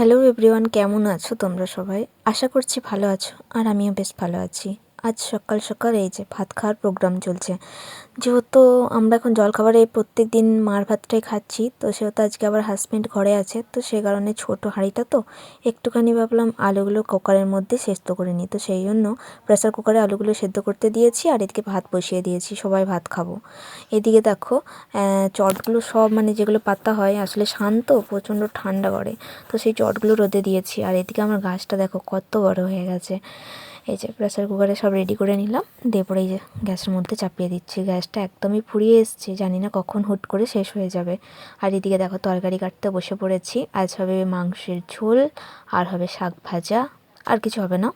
Hello everyone, কেমন আছো তোমরা সবাই? আশা করছি ভালো আছো, আর আমিও বেশ ভালো আছি। আজ সকাল সকাল এই যে ভাত খাওয়ার প্রোগ্রাম চলছে। যেহেতু আমরা এখন জলখাবারে প্রত্যেক দিন মার ভাতটাই খাচ্ছি, তো সেহেতু আজকে আবার হাজব্যান্ড ঘরে আছে, তো সে কারণে ছোটো হাঁড়িটা তো একটুখানি ভাবলাম আলুগুলো কুকারের মধ্যে সেদ্ধ করে নিই। তো সেই জন্য প্রেসার কুকারে আলুগুলো সেদ্ধ করতে দিয়েছি আর এদিকে ভাত বসিয়ে দিয়েছি, সবাই ভাত খাব। এদিকে দেখো চটগুলো সব মানে যেগুলো পাতা হয়, আসলে শান্ত, প্রচণ্ড ঠান্ডা করে। তো সেই চটগুলো রোদে দিয়েছি আর এদিকে আমার গাছটা দেখো কত বড় হয়ে গেছে। এই যে প্রেসার কুকারে সব রেডি করে নিলাম। দিয়ে এই যে গ্যাসের মধ্যে চাপিয়ে দিচ্ছি। গ্যাসটা একদমই ফুরিয়ে এসছে, জানি না কখন হুট করে শেষ হয়ে যাবে। আর এদিকে দেখো তরকারি কাটতে বসে পড়েছি। আজ হবে মাংসের ঝোল, আর হবে শাক ভাজা, আর কিছু হবে না।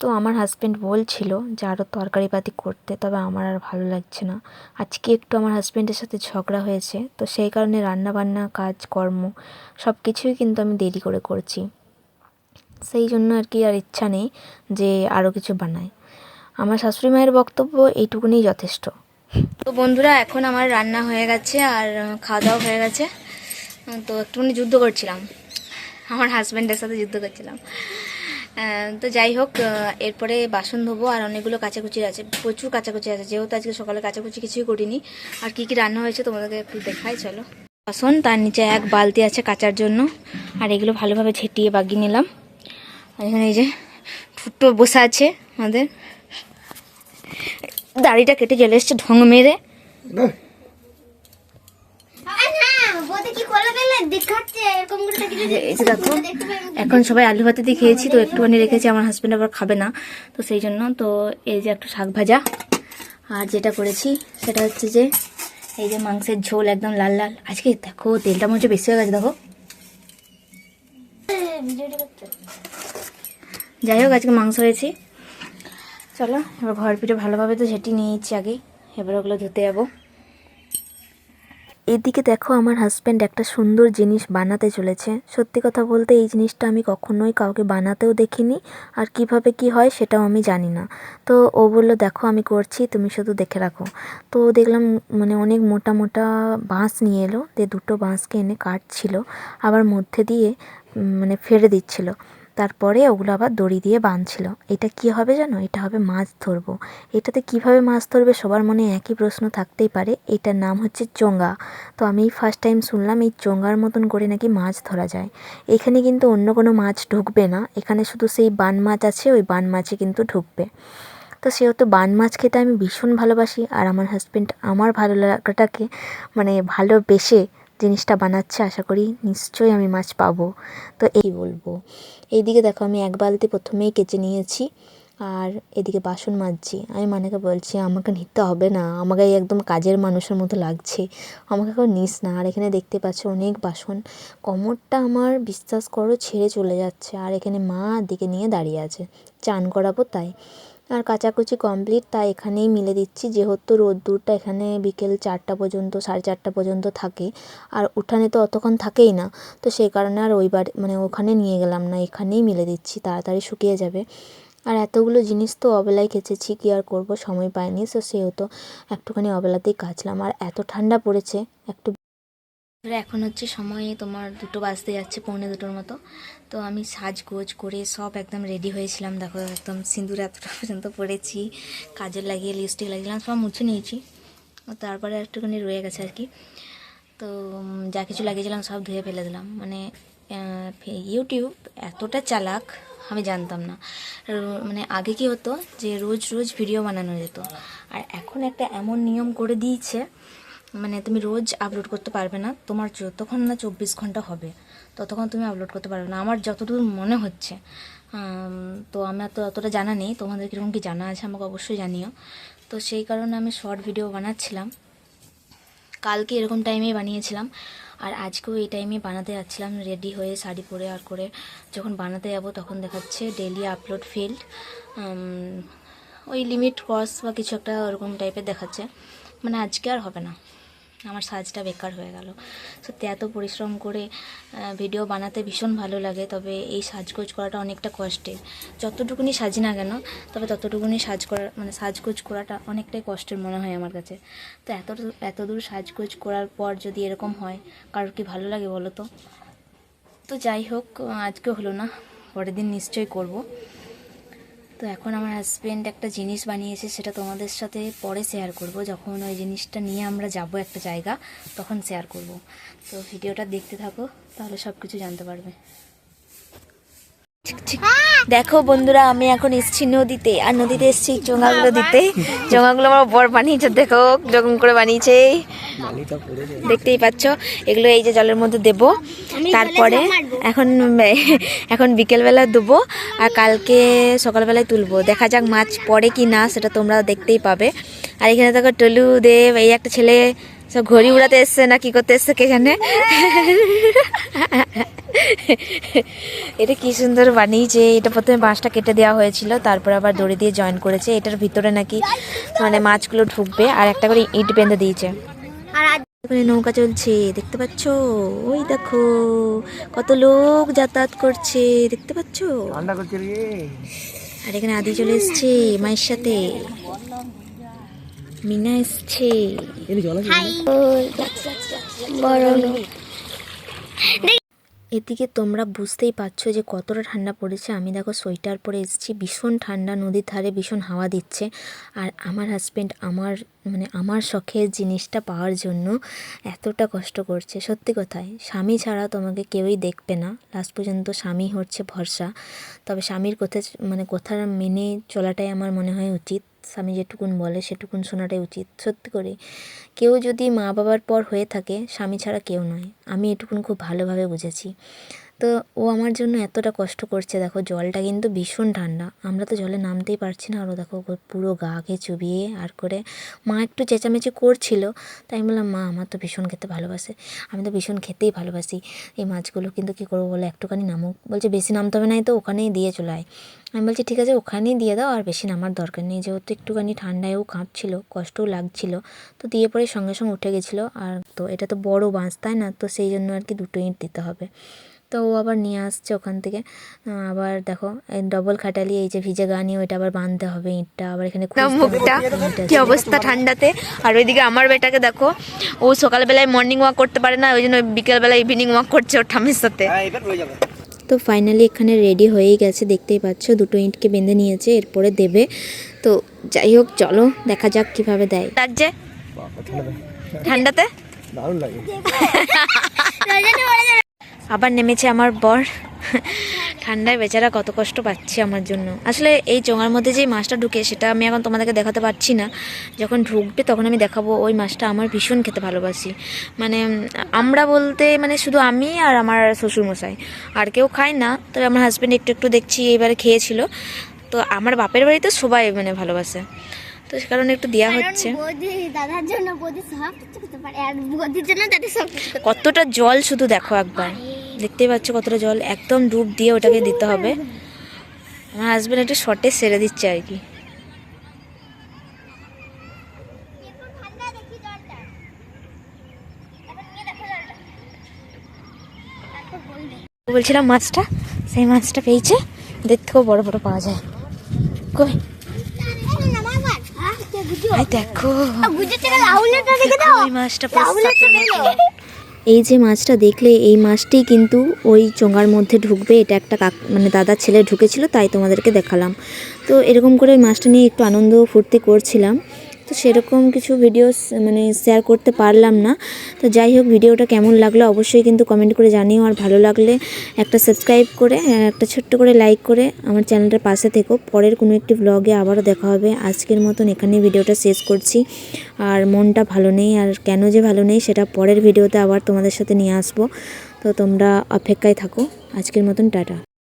তো আমার হাজব্যান্ড বলছিল যে আরও তরকারিপাতি করতে, তবে আমার আর ভালো লাগছে না। আজকে একটু আমার হাজব্যান্ডের সাথে ঝগড়া হয়েছে। তো সেই কারণে রান্না বান্না কাজ কর্ম সব কিছুই কিন্তু আমি দেরি করে করছি। সেই জন্য আর কি আর ইচ্ছা নেই যে আরও কিছু বানাই। আমার শাশুড়ি মায়ের বক্তব্য এইটুকুনি যথেষ্ট। তো বন্ধুরা, এখন আমার রান্না হয়ে গেছে আর খাওয়া দাওয়া হয়ে গেছে। তো একটুখানি যুদ্ধ করছিলাম। আমার হাজব্যান্ডের সাথে যুদ্ধ করছিলাম। তো যাই হোক এরপরে বাসন ধোবো আর অনেকগুলো কাচাকুচি আছে। প্রচুর কাচাকুচি আছে, যেহেতু আজকে সকালে কাচাকুচি কিছুই করিনি। আর কি কি রান্না হয়েছে তোমাদেরকে একটু দেখাই, চলো। বাসন, তার নিচে এক বালতি আছে কাচার জন্য। আর এগুলো ভালোভাবে ছেটিয়ে বাগিয়ে নিলাম। এখানে এই যে ফুটো বসে আছে আমাদের। দাড়িটা কেটে চলে এসছে ঢং মেরে। এই যে দেখো এখন সবাই আলু ভাতে দিয়ে খেয়েছি তো একটুখানি রেখেছি আমার হাজব্যান্ড আবার খাবে না তো সেই জন্য তো এই যে একটু শাক ভাজা আর যেটা করেছি সেটা হচ্ছে যে এই যে মাংসের ঝোল একদম লাল লাল। আজকে দেখো তেলটা মনে হচ্ছে বেশি হয়ে গেছে দেখো। যাই হোক আজকে মাংস হয়েছি। চলো, এবার ঘর পিঠে ভালোভাবে তো ঝেঁটি নিয়েছি আগে। এবার ওগুলো ধুতে যাব। এদিকে দেখো, আমার হাজব্যান্ড একটা সুন্দর জিনিস বানাতে চলেছে। সত্যি কথা বলতে, এই জিনিসটা আমি কখনোই কাউকে বানাতেও দেখিনি। আর কীভাবে কি হয়, সেটাও আমি জানি না। তো ও বলল, দেখো, আমি করছি, তুমি শুধু দেখে রাখো। তো দেখলাম মানে অনেক মোটা মোটা বাঁশ নিয়ে এলো। দিয়ে দুটো বাঁশকে এনে কাটছিল। আবার মধ্যে দিয়ে মানে ফেলে দিচ্ছিল। তারপরে ওগুলো আবার দড়ি দিয়ে বাঁধছিল। এটা কি হবে জানো? এটা হবে মাছ ধরবো। এটাতে কীভাবে মাছ ধরবে সবার মনে একই প্রশ্ন থাকতেই পারে। এটার নাম হচ্ছে চোঙ্গা। তো আমি ফার্স্ট টাইম শুনলাম এই চোঙ্গার মতন করে নাকি মাছ ধরা যায়। এখানে কিন্তু অন্য কোনো মাছ ঢুকবে না। এখানে শুধু সেই বান মাছ আছে, ওই বান মাছই কিন্তু ঢুকবে। তো সেহেতু বান মাছ খেতে আমি ভীষণ ভালোবাসি। আর আমার হাজব্যান্ড আমার ভালো লাগাটাকে মানে ভালোবেসে জিনিসটা বানাচ্ছে, আশা করি নিশ্চয়ই আমি মাছ পাবো। তো এই বলব। এইদিকে দেখো আমি এক বালতি প্রথমেই কেচে নিয়েছি, আর এদিকে বাসন মাজছি। আমি মানেকে বলছি, আমাকে নিতে হবে না, আমাকে একদম কাজের মানুষের মতো লাগছে, আমাকে কেউ নিস না। আর এখানে দেখতে পাচ্ছ অনেক বাসন। কোমরটা আমার বিশ্বাস করো ছেড়ে চলে যাচ্ছে, আর এখানে মা দিকে নিয়ে দাঁড়িয়ে আছে। চান করাবো তাই। আর কাচাকুচি কমপ্লিট তাই এখানেই মিলে দিচ্ছি। যেহেতু রোদ্দুরটা এখানে বিকেল চারটা পর্যন্ত, সাড়ে চারটা পর্যন্ত থাকে, আর উঠানে তো অতক্ষণ থাকেই না, তো সেই কারণে আর ওই বাড়ি মানে ওখানে নিয়ে গেলাম না, এখানেই মিলে দিচ্ছি, তাড়াতাড়ি শুকিয়ে যাবে। আর এতগুলো জিনিস তো অবেলায় কেচেছি কী আর করব, সময় পাইনি সো সেহেতু একটুখানি অবেলাতেই কাচলাম। আর এত ঠান্ডা পড়েছে, একটু এখন হচ্ছে সময়ে তোমার দুটো বাজতে যাচ্ছে, পৌনে দুটোর মতো। তো আমি সাজগোজ করে সব একদম রেডি হয়েছিলাম। দেখো, একদম সিঁদুর এতটা পর্যন্ত পড়েছি কাজের লাগিয়ে লিপস্টিক লাগিয়েছিলাম, সব মুছে নিয়েছি। তারপরে একটুখানি রয়ে গেছে আর কি। তো যা কিছু লাগিয়েছিলাম সব ধুয়ে ফেলে দিলাম। মানে ইউটিউব এতটা চালাক, আমি জানতাম না। মানে আগে কি হতো যে, রোজ রোজ ভিডিও বানানো যেত। আর এখন একটা এমন নিয়ম করে দিয়েছে মানে তুমি রোজ আপলোড করতে পারবে না, তোমার যতক্ষণ না চব্বিশ ঘণ্টা হবে, ততক্ষণ তুমি আপলোড করতে পারবে না। আমার যতদূর মনে হচ্ছে তো আমার তো অতটা জানা নেই, তোমাদের কীরকম কি জানা আছে আমাকে অবশ্যই জানিও। তো সেই কারণে আমি শর্ট ভিডিও বানাচ্ছিলাম। কালকে এরকম টাইমেই বানিয়েছিলাম, আর আজকেও এই টাইমে বানাতে যাচ্ছিলাম রেডি হয়ে শাড়ি পরে আর করে যখন বানাতে যাব তখন দেখাচ্ছে ডেলি আপলোড ফিল্ড ওই লিমিট ক্রস বা কিছু একটা ওরকম টাইপের দেখাচ্ছে। মানে আজকে আর হবে না। আমার সাজটা বেকার হয়ে গেল। সত্যি এত পরিশ্রম করে ভিডিও বানাতে ভীষণ ভালো লাগে, তবে এই সাজগোজ করাটা অনেকটা কষ্টের। যতটুকুনি সাজি না কেন, তবে ততটুকুনি সাজ করা মানে সাজগোজ করাটা অনেকটাই কষ্টের মনে হয় আমার কাছে। তো এত এত দূর সাজগোজ করার পর যদি এরকম হয়, কারোর কি ভালো লাগে বলো তো? তো যাই হোক আজকে হলো না, পরের দিন নিশ্চয়ই করব। তো এখন আমার হাজব্যান্ড একটা জিনিস বানিয়েছে, সেটা তোমাদের সাথে পরে শেয়ার করব। যখন ওই জিনিসটা নিয়ে আমরা যাব একটা জায়গা, তখন শেয়ার করব। তো ভিডিওটা দেখতে থাকো, তাহলে সব কিছু জানতে পারবে। দেখো বন্ধুরা আমি এখন এসছি নদীতে আর নদীতে এসেছি চোঙাগুলো দিতে চোঙাগুলো আমার বর বানিয়েছে দেখো কীরকম করে বানিয়েছে। দেখতেই পাচ্ছ এগুলো এই যে জলের মধ্যে দেব। তারপরে এখন এখন বিকেলবেলা দেবো আর কালকে সকালবেলায় তুলবো। দেখা যাক মাছ পড়ে কি না সেটা তোমরা দেখতেই পাবে। আর এখানে দেখো টলু দেব এই একটা ছেলে সব ঘড়ি উড়াতে এসছে না কি করতে এসছে কে জানে? এটা কি সুন্দর বানিয়েছে এটা প্রথমে বাঁশটা কেটে দেওয়া হয়েছিল তারপর আবার দড়ি দিয়ে জয়েন করেছে। এটার ভিতরে নাকি মানে মাছগুলো ঢুকবে আর একটা করে ইট বেঁধে দিয়েছে। নৌকা চলছে দেখতে পাচ্ছ? ওই দেখো কত লোক যাতায়াত করছে দেখতে পাচ্ছ? ঠান্ডা করছে রে। আর এখানে আদি চলে এসছে মায়ের সাথে। মিনা এসছে এদিকে তোমরা বুঝতেই পারছ যে কতটা ঠান্ডা পড়েছে। আমি দেখো সোয়েটার পরে এসেছি। ভীষণ ঠান্ডা নদীর ধারে ভীষণ হাওয়া দিচ্ছে। আর আমার হাজব্যান্ড আমার মানে আমার শখের জিনিসটা পাওয়ার জন্য এতটা কষ্ট করছে। সত্যি কথাই স্বামী ছাড়া তোমাকে কেউই দেখবে না। লাস্ট পর্যন্ত স্বামী হচ্ছে ভরসা। তবে স্বামীর কথা মানে কথা মেনে চলাটাই আমার মনে হয় উচিত। স্বামী যেটুকুন বলে সেটুকুন শোনাটাই উচিত। সত্যি করে, কেউ যদি মা বাবার পর হয়ে থাকে, স্বামী ছাড়া কেউ নয়। আমি এটুকুন খুব ভালোভাবে বুঝেছি। তো ও আমার জন্য এতটা কষ্ট করছে। দেখো, জলটা কিন্তু ভীষণ ঠান্ডা। আমরা তো জলে নামতেই পারছি না। আরও দেখো ওর পুরো গাকে চুবিয়ে আর করে মা একটু চেঁচামেচি করছিল। তাই আমি বললাম, মা, আমার তো ভীষণ খেতে ভালোবাসে। আমি তো ভীষণ খেতেই ভালোবাসি। এই মাছগুলো কিন্তু কী করব বলে? একটুখানি নামুক। বলছে, বেশি নামতে হবে না তো ওখানেই দিয়ে চলে আয়। আমি বলছি, ঠিক আছে, ওখানেই দিয়ে দাও, আর বেশি নামার দরকার নেই। যেহেতু একটুখানি ঠান্ডায়ও কাঁপছিল কষ্টও লাগছিল, তো দিয়ে পরে সঙ্গে সঙ্গে উঠে গেছিল। আর তো এটা তো বড় বাঁশ, তাই না? তো সেই জন্য আর কি দুটো ইঁট দিতে হবে। তো ও আবার নিয়ে আসছে ওখান থেকে। আবার দেখো ডবল খাটালি এই যে ভিজে গা নিয়ে ওইটা আবার বাঁধতে হবে ইঁটটা আবার এখানে মুখটা কি অবস্থা ঠান্ডাতে? আর ওইদিকে আমার বেটাকে দেখো ও সকালবেলায় মর্নিং ওয়াক করতে পারে না ওই জন্য বিকেলবেলা ইভিনিং ওয়াক করছে ওর ঠামের সাথে। হ্যাঁ তো ফাইনালি এখানে রেডি হয়েই গেছে দেখতেই পাচ্ছ দুটো ইঁটকে বেঁধে নিয়েছে এরপরে দেবে। তো যাই হোক চলো দেখা যাক কীভাবে দেয়। লাগছে? ঠান্ডাতে। দারুণ লাগে। আবার নেমেছে আমার বর। ঠান্ডায় বেচারা কত কষ্ট পাচ্ছে আমার জন্য। আসলে এই চোঙার মধ্যে যে মাছটা ঢুকে সেটা আমি এখন তোমাদেরকে দেখাতে পারছি না। যখন ঢুকবে তখন আমি দেখাবো ওই মাছটা আমার ভীষণ খেতে ভালোবাসি। মানে আমরা বলতে মানে শুধু আমি আর আমার শ্বশুরমশাই। আর কেউ খায় না তবে আমার হাজব্যান্ড একটু একটু দেখছি এইবারে খেয়েছিল। তো আমার বাপের বাড়িতে সবাই মানে ভালোবাসে। তো সে কারণে একটু দেওয়া হচ্ছে। দাদার জন্য কতটা জল শুধু দেখো একবার। দেখতেই পাচ্ছ কতটা জল একদম ডুব দিয়ে ওটাকে দিতে হবে। আমার হাজব্যান্ড একটু শর্টে সেরে দিচ্ছে আর কি। বলছিলাম মাছটা সেই মাছটা পেয়েছে দেখতে খুব বড় বড় পাওয়া যায়। কই? আই দেখো। ওই মাছটা এই যে মাছটা দেখলে, এই মাছটি কিন্তু ওই চোঙার মধ্যে ঢুকবে। এটা একটা কাক মানে দাদার ছেলে ঢুকেছিল, তাই তোমাদেরকে দেখালাম। তো এরকম করে ওই মাছটা নিয়ে একটু আনন্দ ফুর্তি করছিলাম। তো সেরকম কিছু ভিডিও মানে শেয়ার করতে পারলাম না। তো যাই হোক ভিডিওটা কেমন লাগল অবশ্যই কিন্তু কমেন্ট করে জানিও। আর ভালো লাগলে একটা সাবস্ক্রাইব করে একটা ছোট্ট করে লাইক করে আমার চ্যানেলটার পাশে থেকো। পরের কোনো একটি ব্লগে আবারও দেখা হবে। আজকের মতন এখানে ভিডিওটা শেষ করছি। আর মনটা ভালো নেই, আর কেন যে ভালো নেই সেটা পরের ভিডিওতে আবার তোমাদের সাথে নিয়ে আসব। তো তোমরা অপেক্ষায় থাকো। আজকের মতন টাটা।